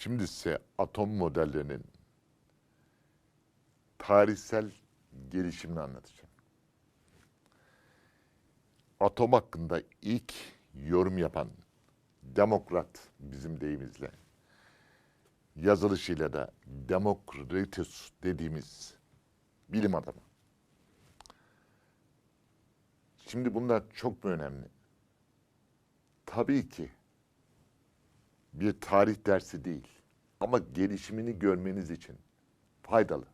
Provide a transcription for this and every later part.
Şimdi size atom modellerinin tarihsel gelişimini anlatacağım. Atom hakkında ilk yorum yapan demokrat bizim deyimizle yazılışıyla da Demokritus dediğimiz bilim adamı. Şimdi bunlar çok mu önemli? Tabii ki bir tarih dersi değil ama gelişimini görmeniz için faydalı.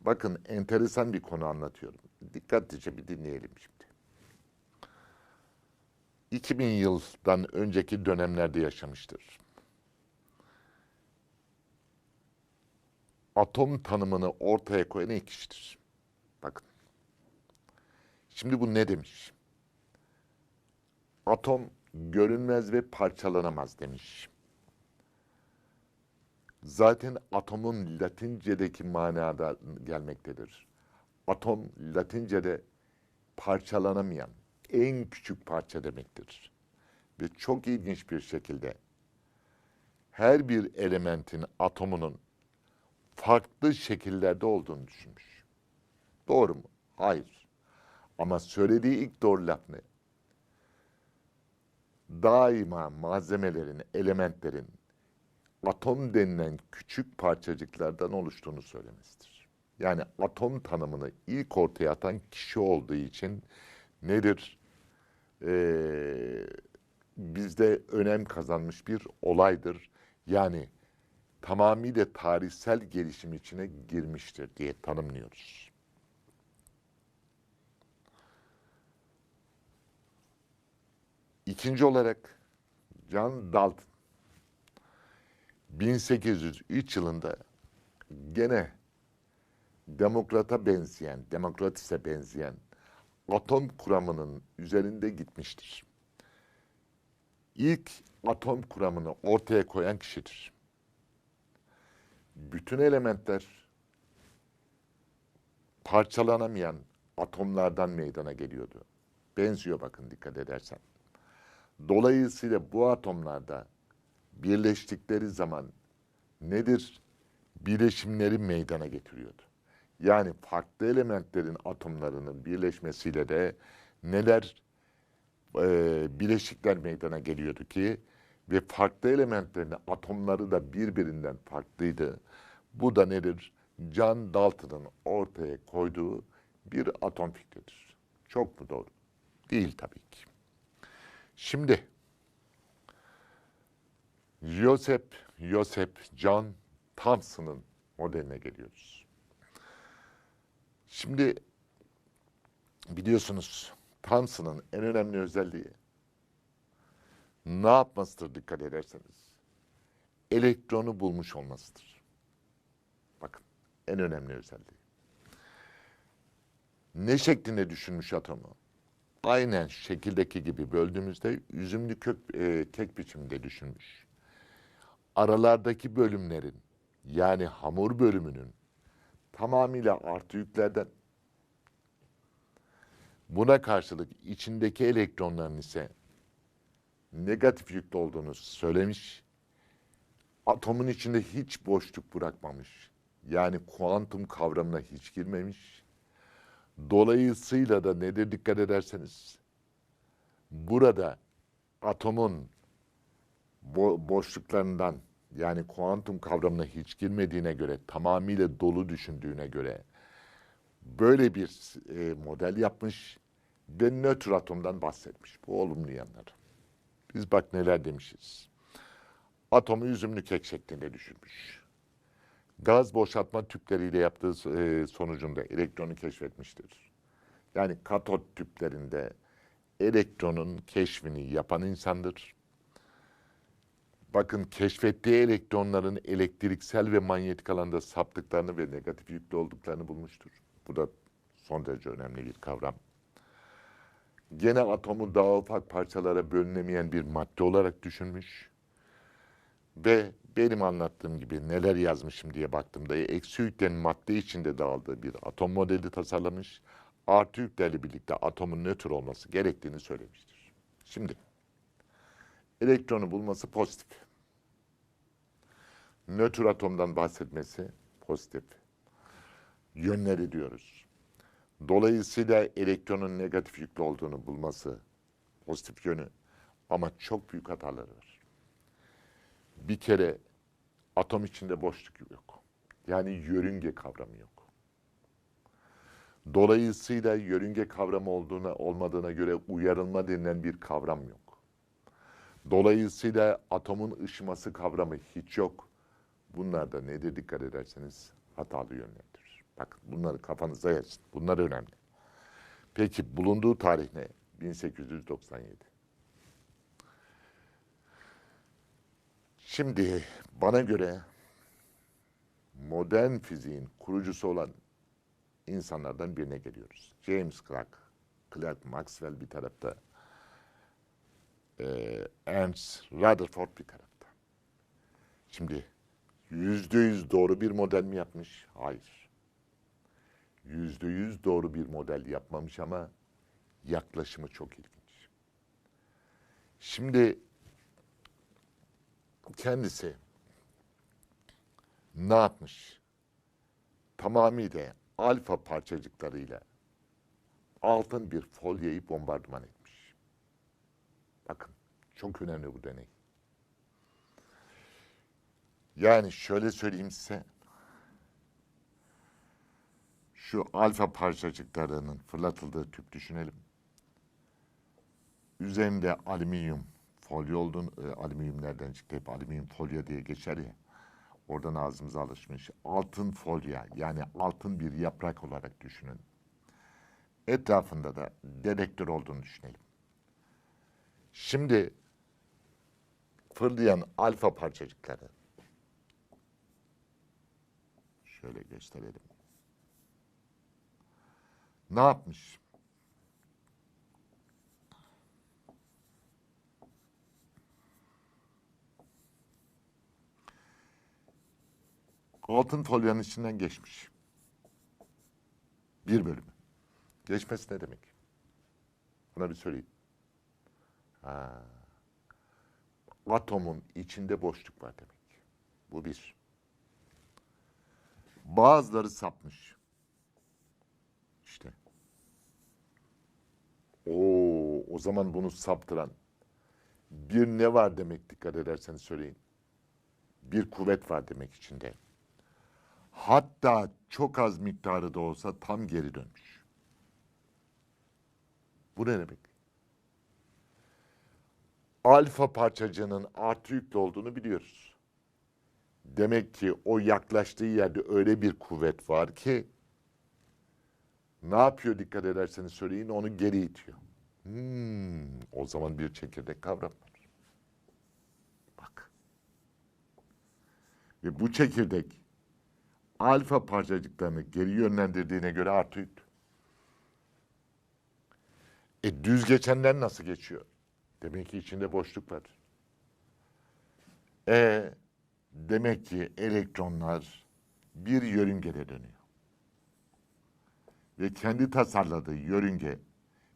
Bakın enteresan bir konu anlatıyorum. Dikkatlice bir dinleyelim şimdi. 2000 yıldan önceki dönemlerde yaşamıştır. Atom tanımını ortaya koyan ilk kişidir. Bakın. Şimdi bu ne demiş? Atom görünmez ve parçalanamaz demiş. Zaten atomun Latince'deki manada gelmektedir. Atom Latince'de parçalanamayan en küçük parça demektir. Ve çok ilginç bir şekilde her bir elementin atomunun farklı şekillerde olduğunu düşünmüş. Doğru mu? Hayır. Ama söylediği ilk doğru laf ne? Daima malzemelerin, elementlerin atom denilen küçük parçacıklardan oluştuğunu söylemesidir. Yani atom tanımını ilk ortaya atan kişi olduğu için nedir? Ee, bizde önem kazanmış bir olaydır. Yani tamamıyla tarihsel gelişim içine girmiştir diye tanımlıyoruz. İkinci olarak John Dalton 1803 yılında gene demokrata benzeyen, demokratise benzeyen atom kuramının üzerinde gitmiştir. İlk atom kuramını ortaya koyan kişidir. Bütün elementler parçalanamayan atomlardan meydana geliyordu. Benziyor bakın dikkat edersen. Dolayısıyla bu atomlarda birleştikleri zaman nedir? Bileşimleri meydana getiriyordu. Yani farklı elementlerin atomlarının birleşmesiyle de neler e, bileşikler meydana geliyordu ki ve farklı elementlerin atomları da birbirinden farklıydı. Bu da nedir? John Dalton'ın ortaya koyduğu bir atom fikridir. Çok mu doğru? Değil tabii ki. Şimdi Joseph, Joseph John Thomson'ın modeline geliyoruz. Şimdi biliyorsunuz Thomson'ın en önemli özelliği ne yapmasıdır dikkat ederseniz? Elektronu bulmuş olmasıdır. Bakın en önemli özelliği. Ne şeklinde düşünmüş atomu? Aynen şekildeki gibi böldüğümüzde üzümlü kök e, kek biçiminde düşünmüş. Aralardaki bölümlerin yani hamur bölümünün tamamıyla artı yüklerden buna karşılık içindeki elektronların ise negatif yüklü olduğunu söylemiş. Atomun içinde hiç boşluk bırakmamış. Yani kuantum kavramına hiç girmemiş Dolayısıyla da nedir dikkat ederseniz burada atomun bo boşluklarından yani kuantum kavramına hiç girmediğine göre tamamıyla dolu düşündüğüne göre böyle bir e, model yapmış ve nötr atomdan bahsetmiş. Bu olumlu yanları. Biz bak neler demişiz. Atomu üzümlü kek şeklinde düşünmüş gaz boşaltma tüpleriyle yaptığı e, sonucunda elektronu keşfetmiştir. Yani katot tüplerinde elektronun keşfini yapan insandır. Bakın keşfettiği elektronların elektriksel ve manyetik alanda saptıklarını ve negatif yüklü olduklarını bulmuştur. Bu da son derece önemli bir kavram. Gene atomu daha ufak parçalara bölünemeyen bir madde olarak düşünmüş ve benim anlattığım gibi neler yazmışım diye baktığımda eksi yüklerin madde içinde dağıldığı bir atom modeli tasarlamış. Artı yüklerle birlikte atomun nötr olması gerektiğini söylemiştir. Şimdi elektronu bulması pozitif. nötr atomdan bahsetmesi pozitif. Yönleri diyoruz. Dolayısıyla elektronun negatif yüklü olduğunu bulması pozitif yönü ama çok büyük hataları var. Bir kere atom içinde boşluk yok. Yani yörünge kavramı yok. Dolayısıyla yörünge kavramı olduğuna olmadığına göre uyarılma denilen bir kavram yok. Dolayısıyla atomun ışıması kavramı hiç yok. Bunlar da nedir dikkat ederseniz hatalı yönlendirir. Bakın bunları kafanıza yazın. Bunlar önemli. Peki bulunduğu tarih ne? 1897. Şimdi bana göre modern fiziğin kurucusu olan insanlardan birine geliyoruz. James Clerk, Clerk Maxwell bir tarafta, eee, Ernst Rutherford bir tarafta. Şimdi yüzde yüz doğru bir model mi yapmış? Hayır. Yüzde yüz doğru bir model yapmamış ama yaklaşımı çok ilginç. Şimdi kendisi ne yapmış? Tamamıyla alfa parçacıklarıyla altın bir folyeyi bombardıman etmiş. Bakın çok önemli bu deney. Yani şöyle söyleyeyim size. Şu alfa parçacıklarının fırlatıldığı tüp düşünelim. Üzerinde alüminyum folyo olduğunu, e, alüminyum nereden çıktı hep alüminyum folyo diye geçer ya. Oradan ağzımıza alışmış. Altın folya yani altın bir yaprak olarak düşünün. Etrafında da dedektör olduğunu düşünelim. Şimdi fırlayan alfa parçacıkları şöyle gösterelim. Ne yapmış? Altın folyanın içinden geçmiş. Bir bölümü. Geçmesi ne demek? Bana bir söyleyin. Ha. Atomun içinde boşluk var demek. Bu bir. Bazıları sapmış. İşte. Oo, o zaman bunu saptıran bir ne var demek dikkat ederseniz söyleyin. Bir kuvvet var demek içinde. Hatta çok az miktarı da olsa tam geri dönmüş. Bu ne demek? Alfa parçacığının artı yüklü olduğunu biliyoruz. Demek ki o yaklaştığı yerde öyle bir kuvvet var ki ne yapıyor dikkat ederseniz söyleyin onu geri itiyor. Hmm, o zaman bir çekirdek kavram var. Bak. Ve bu çekirdek alfa parçacıklarını geri yönlendirdiğine göre artı yüklü. E düz geçenler nasıl geçiyor? Demek ki içinde boşluk var. E demek ki elektronlar bir yörüngede dönüyor. Ve kendi tasarladığı yörünge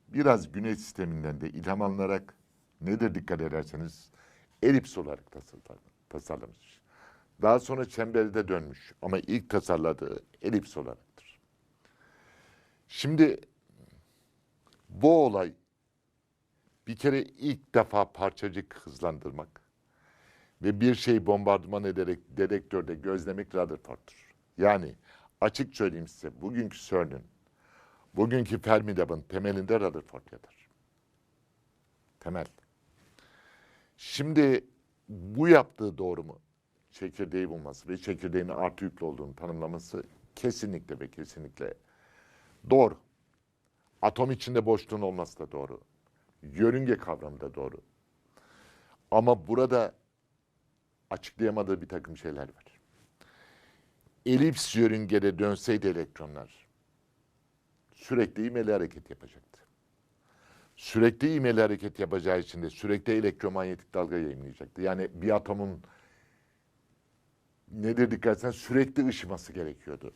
biraz güneş sisteminden de ilham alınarak nedir dikkat ederseniz elips olarak tasarla- tasarlamış. Daha sonra çemberde dönmüş ama ilk tasarladığı elips olaraktır. Şimdi bu olay bir kere ilk defa parçacık hızlandırmak ve bir şeyi bombardıman ederek dedektörde gözlemek Rutherford'tur. Yani açık söyleyeyim size bugünkü CERN'ün, bugünkü Fermilab'ın temelinde Rutherford yatar. Temel. Şimdi bu yaptığı doğru mu? Çekirdeği bulması ve çekirdeğin artı yüklü olduğunu tanımlaması kesinlikle ve kesinlikle doğru. Atom içinde boşluğun olması da doğru. Yörünge kavramı da doğru. Ama burada açıklayamadığı bir takım şeyler var. Elips yörüngede dönseydi elektronlar sürekli imeli hareket yapacaktı. Sürekli imeli hareket yapacağı için de sürekli elektromanyetik dalga yayınlayacaktı. Yani bir atomun nedir dikkat etsen sürekli ışıması gerekiyordu.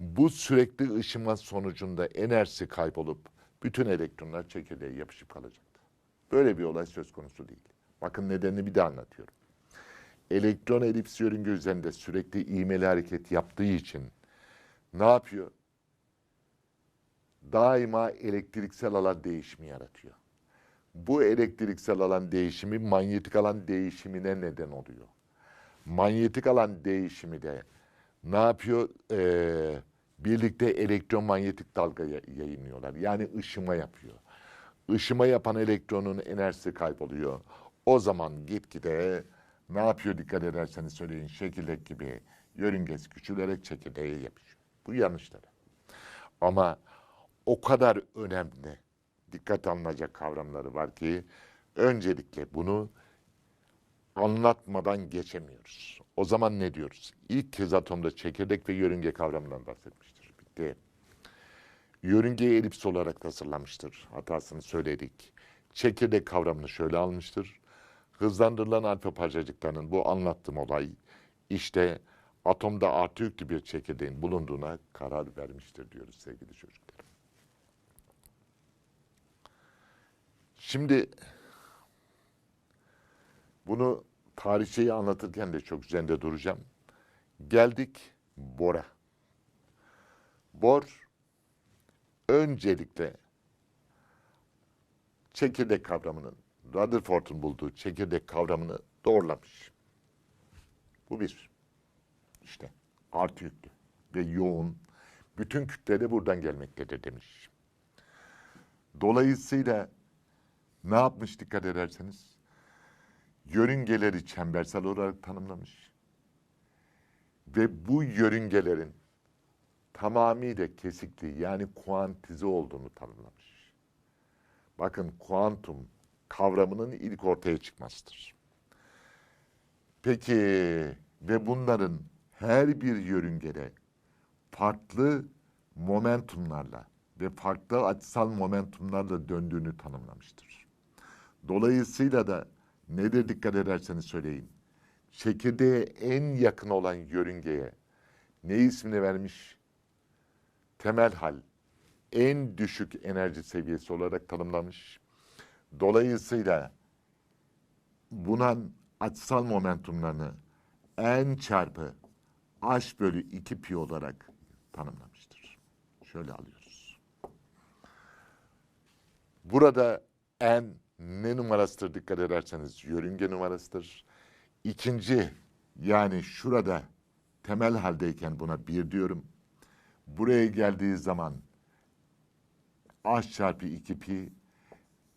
Bu sürekli ışıma sonucunda enerjisi kaybolup bütün elektronlar çekirdeğe yapışıp kalacaktı. Böyle bir olay söz konusu değil. Bakın nedenini bir de anlatıyorum. elektron elips yörünge üzerinde sürekli ivmeli hareket yaptığı için ne yapıyor? Daima elektriksel alan değişimi yaratıyor. Bu elektriksel alan değişimi manyetik alan değişimine neden oluyor. Manyetik alan değişimi de ne yapıyor? Ee, birlikte elektromanyetik dalga ya- yayınlıyorlar. Yani ışıma yapıyor. Işıma yapan elektronun enerjisi kayboluyor. O zaman gitgide ne yapıyor dikkat ederseniz söyleyin şekildeki gibi yörüngesi küçülerek çekirdeğe yapışıyor. Bu yanlış tabii. Ama o kadar önemli, dikkat alınacak kavramları var ki öncelikle bunu anlatmadan geçemiyoruz. O zaman ne diyoruz? İlk kez atomda çekirdek ve yörünge kavramından bahsetmiştir. Bitti. Yörüngeyi elips olarak tasarlamıştır. Hatasını söyledik. Çekirdek kavramını şöyle almıştır. Hızlandırılan alfa parçacıklarının bu anlattığım olay işte atomda artı yüklü bir çekirdeğin bulunduğuna karar vermiştir diyoruz sevgili çocuklar. Şimdi bunu tarihçeyi anlatırken de çok üzerinde duracağım. Geldik Bor'a. Bor öncelikle çekirdek kavramının, Rutherford'un bulduğu çekirdek kavramını doğrulamış. Bu bir. İşte artı yüklü ve yoğun. Bütün kütle de buradan gelmektedir demiş. Dolayısıyla ne yapmış dikkat ederseniz? Yörüngeleri çembersel olarak tanımlamış. Ve bu yörüngelerin tamamıyla kesikli yani kuantize olduğunu tanımlamış. Bakın kuantum kavramının ilk ortaya çıkmasıdır. Peki ve bunların her bir yörüngede farklı momentumlarla ve farklı açısal momentumlarla döndüğünü tanımlamıştır. Dolayısıyla da nedir dikkat ederseniz söyleyin. Çekirdeğe en yakın olan yörüngeye ne ismini vermiş? Temel hal en düşük enerji seviyesi olarak tanımlamış. Dolayısıyla buna açısal momentumlarını n çarpı h bölü 2 pi olarak tanımlamıştır. Şöyle alıyoruz. Burada n ne numarasıdır dikkat ederseniz yörünge numarasıdır. İkinci yani şurada temel haldeyken buna bir diyorum. Buraya geldiği zaman h çarpı 2 pi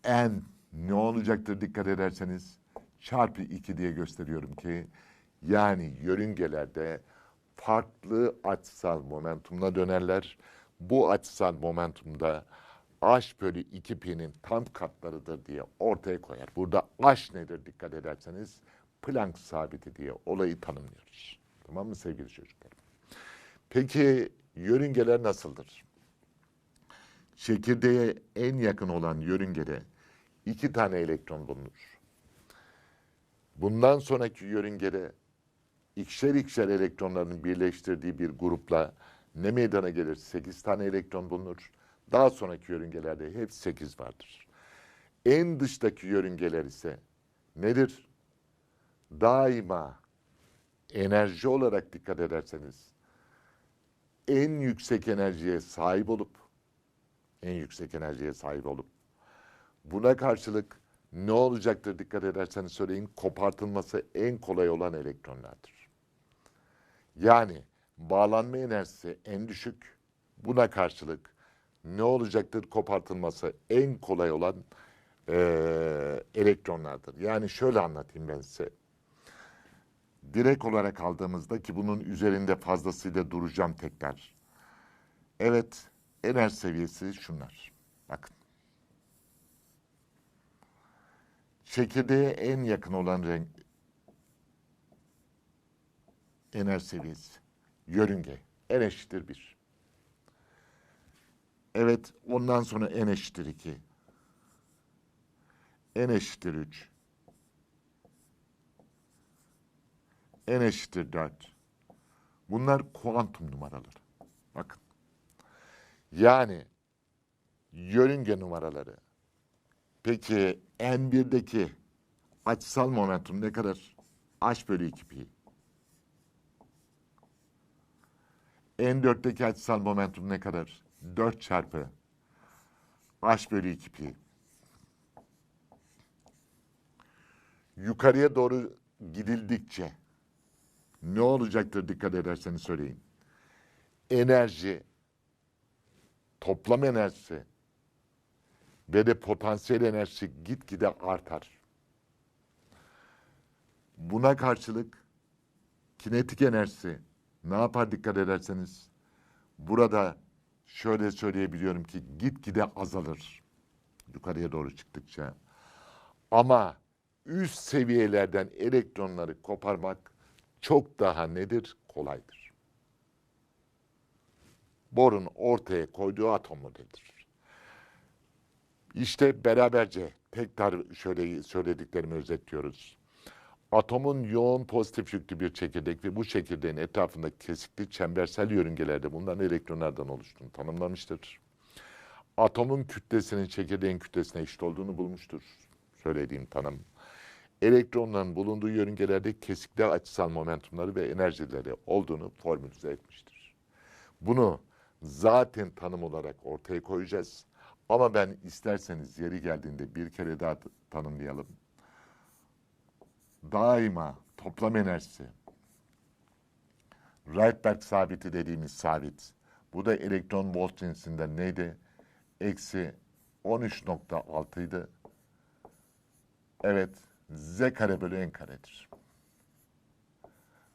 n ne olacaktır dikkat ederseniz çarpı 2 diye gösteriyorum ki yani yörüngelerde farklı açısal momentumla dönerler. Bu açısal momentumda h bölü 2 pi'nin tam katlarıdır diye ortaya koyar. Burada h nedir dikkat ederseniz Planck sabiti diye olayı tanımlıyoruz. Tamam mı sevgili çocuklar? Peki yörüngeler nasıldır? Çekirdeğe en yakın olan yörüngede iki tane elektron bulunur. Bundan sonraki yörüngede ikişer ikişer elektronların birleştirdiği bir grupla ne meydana gelir? 8 tane elektron bulunur. Daha sonraki yörüngelerde hep 8 vardır. En dıştaki yörüngeler ise nedir? Daima enerji olarak dikkat ederseniz en yüksek enerjiye sahip olup en yüksek enerjiye sahip olup buna karşılık ne olacaktır dikkat ederseniz söyleyin kopartılması en kolay olan elektronlardır. Yani bağlanma enerjisi en düşük buna karşılık ne olacaktır kopartılması en kolay olan eee, elektronlardır. Yani şöyle anlatayım ben size. Direkt olarak aldığımızda ki bunun üzerinde fazlasıyla duracağım tekrar. Evet, enerji seviyesi şunlar. Bakın. Çekirdeğe en yakın olan renk enerji seviyesi. Yörünge. N eşittir 1. Evet, ondan sonra N eşittir 2. N eşittir 3. N eşittir 4. Bunlar kuantum numaraları. Bakın. Yani yörünge numaraları. Peki N1'deki açısal momentum ne kadar? H bölü 2 pi. N4'teki açısal momentum ne kadar? 4 çarpı H bölü 2 pi. Yukarıya doğru gidildikçe ne olacaktır dikkat ederseniz söyleyin. Enerji, toplam enerjisi ve de potansiyel enerjisi gitgide artar. Buna karşılık kinetik enerjisi ne yapar dikkat ederseniz burada şöyle söyleyebiliyorum ki gitgide azalır yukarıya doğru çıktıkça. Ama üst seviyelerden elektronları koparmak çok daha nedir? Kolaydır. Bohr'un ortaya koyduğu atom modelidir. İşte beraberce tekrar şöyle söylediklerimi özetliyoruz. Atomun yoğun pozitif yüklü bir çekirdek ve bu çekirdeğin etrafında kesikli çembersel yörüngelerde bulunan elektronlardan oluştuğunu tanımlamıştır. Atomun kütlesinin çekirdeğin kütlesine eşit olduğunu bulmuştur. Söylediğim tanım. Elektronların bulunduğu yörüngelerde kesikli açısal momentumları ve enerjileri olduğunu formülize etmiştir. Bunu zaten tanım olarak ortaya koyacağız. Ama ben isterseniz yeri geldiğinde bir kere daha tanımlayalım daima toplam enerjisi Rydberg sabiti dediğimiz sabit. Bu da elektron volt cinsinden neydi? Eksi 13.6 idi. Evet, z kare bölü n karedir.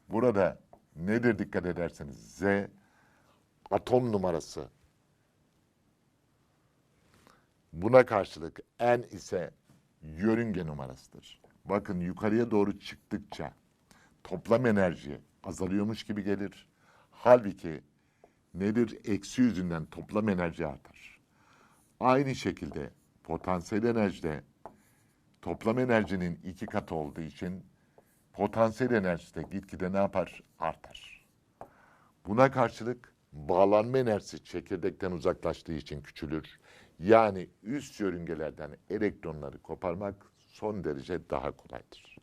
Burada nedir dikkat ederseniz z atom numarası. Buna karşılık n ise yörünge numarasıdır. Bakın yukarıya doğru çıktıkça toplam enerji azalıyormuş gibi gelir. Halbuki nedir? Eksi yüzünden toplam enerji artar. Aynı şekilde potansiyel enerjide toplam enerjinin iki katı olduğu için potansiyel enerjisi de gitgide ne yapar? Artar. Buna karşılık bağlanma enerjisi çekirdekten uzaklaştığı için küçülür. Yani üst yörüngelerden elektronları koparmak son derece daha kolaydır.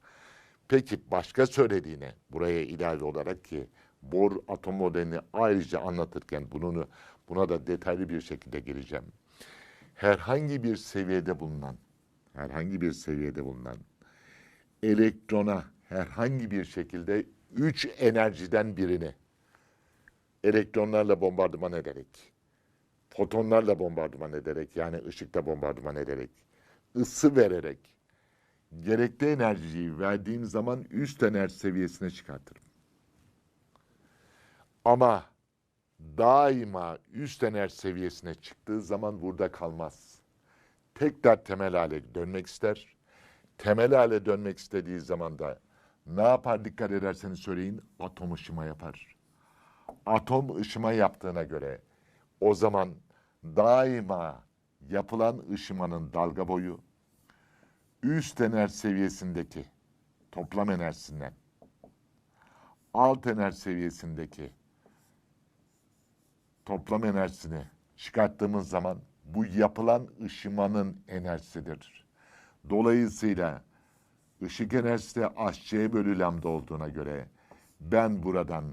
Peki başka söylediğine buraya ilave olarak ki Bohr atom modelini ayrıca anlatırken bunu buna da detaylı bir şekilde geleceğim. Herhangi bir seviyede bulunan herhangi bir seviyede bulunan elektrona herhangi bir şekilde üç enerjiden birini elektronlarla bombardıman ederek, fotonlarla bombardıman ederek yani ışıkta bombardıman ederek, ısı vererek gerekli enerjiyi verdiğim zaman üst enerji seviyesine çıkartırım. Ama daima üst enerji seviyesine çıktığı zaman burada kalmaz. Tekrar temel hale dönmek ister. Temel hale dönmek istediği zaman da ne yapar dikkat ederseniz söyleyin atom ışıma yapar. Atom ışıma yaptığına göre o zaman daima yapılan ışımanın dalga boyu üst enerji seviyesindeki toplam enerjisinden alt enerji seviyesindeki toplam enerjisini çıkarttığımız zaman bu yapılan ışımanın enerjisidir. Dolayısıyla ışık enerjisi de HC bölü lambda olduğuna göre ben buradan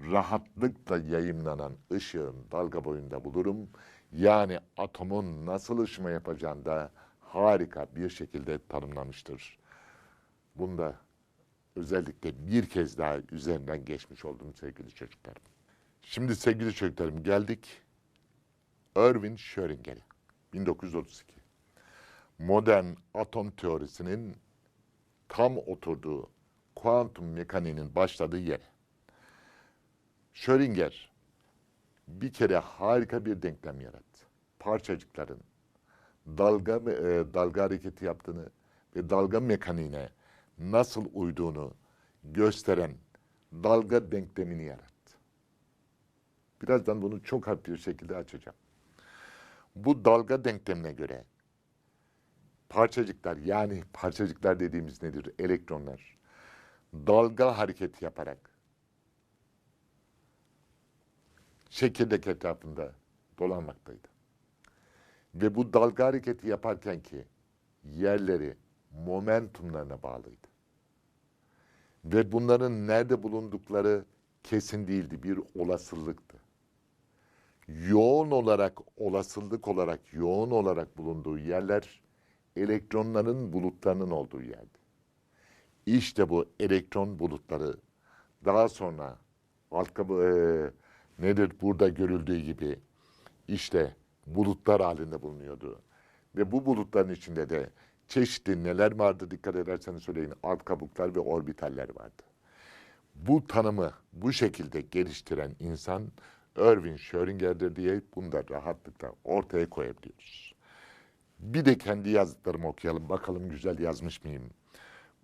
rahatlıkla yayımlanan ışığın dalga boyunda bulurum. Yani atomun nasıl ışıma yapacağını da harika bir şekilde tanımlamıştır. Bunda özellikle bir kez daha üzerinden geçmiş oldum sevgili çocuklarım. Şimdi sevgili çocuklarım geldik Erwin Schrödinger'e 1932. Modern atom teorisinin tam oturduğu kuantum mekaniğinin başladığı yere. Schrödinger bir kere harika bir denklem yarattı. Parçacıkların dalga e, dalga hareketi yaptığını ve dalga mekaniğine nasıl uyduğunu gösteren dalga denklemini yarattı. Birazdan bunu çok hafif bir şekilde açacağım. Bu dalga denklemine göre parçacıklar yani parçacıklar dediğimiz nedir? Elektronlar dalga hareketi yaparak çekirdek etrafında dolanmaktaydı. Ve bu dalga hareketi yaparken ki yerleri momentumlarına bağlıydı. Ve bunların nerede bulundukları kesin değildi, bir olasılıktı. Yoğun olarak, olasılık olarak, yoğun olarak bulunduğu yerler elektronların bulutlarının olduğu yerdi. İşte bu elektron bulutları daha sonra alt kabı, eee, nedir burada görüldüğü gibi işte bulutlar halinde bulunuyordu. Ve bu bulutların içinde de çeşitli neler vardı dikkat ederseniz söyleyin alt kabuklar ve orbitaller vardı. Bu tanımı bu şekilde geliştiren insan Erwin Schrödinger'dir diye bunu da rahatlıkla ortaya koyabiliyoruz. Bir de kendi yazdıklarımı okuyalım. Bakalım güzel yazmış mıyım?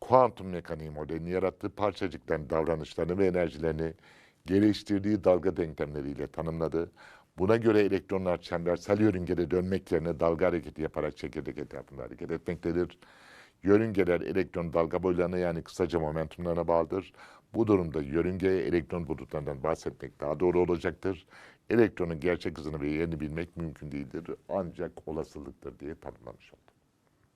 Kuantum mekaniği modelini yarattığı parçacıkların davranışlarını ve enerjilerini geliştirdiği dalga denklemleriyle tanımladı. Buna göre elektronlar çembersel yörüngede dönmek yerine dalga hareketi yaparak çekirdek etrafında hareket etmektedir. Yörüngeler elektron dalga boylarına yani kısaca momentumlarına bağlıdır. Bu durumda yörüngeye elektron bulutlarından bahsetmek daha doğru olacaktır. Elektronun gerçek hızını ve yerini bilmek mümkün değildir ancak olasılıktır diye tanımlamış oldum.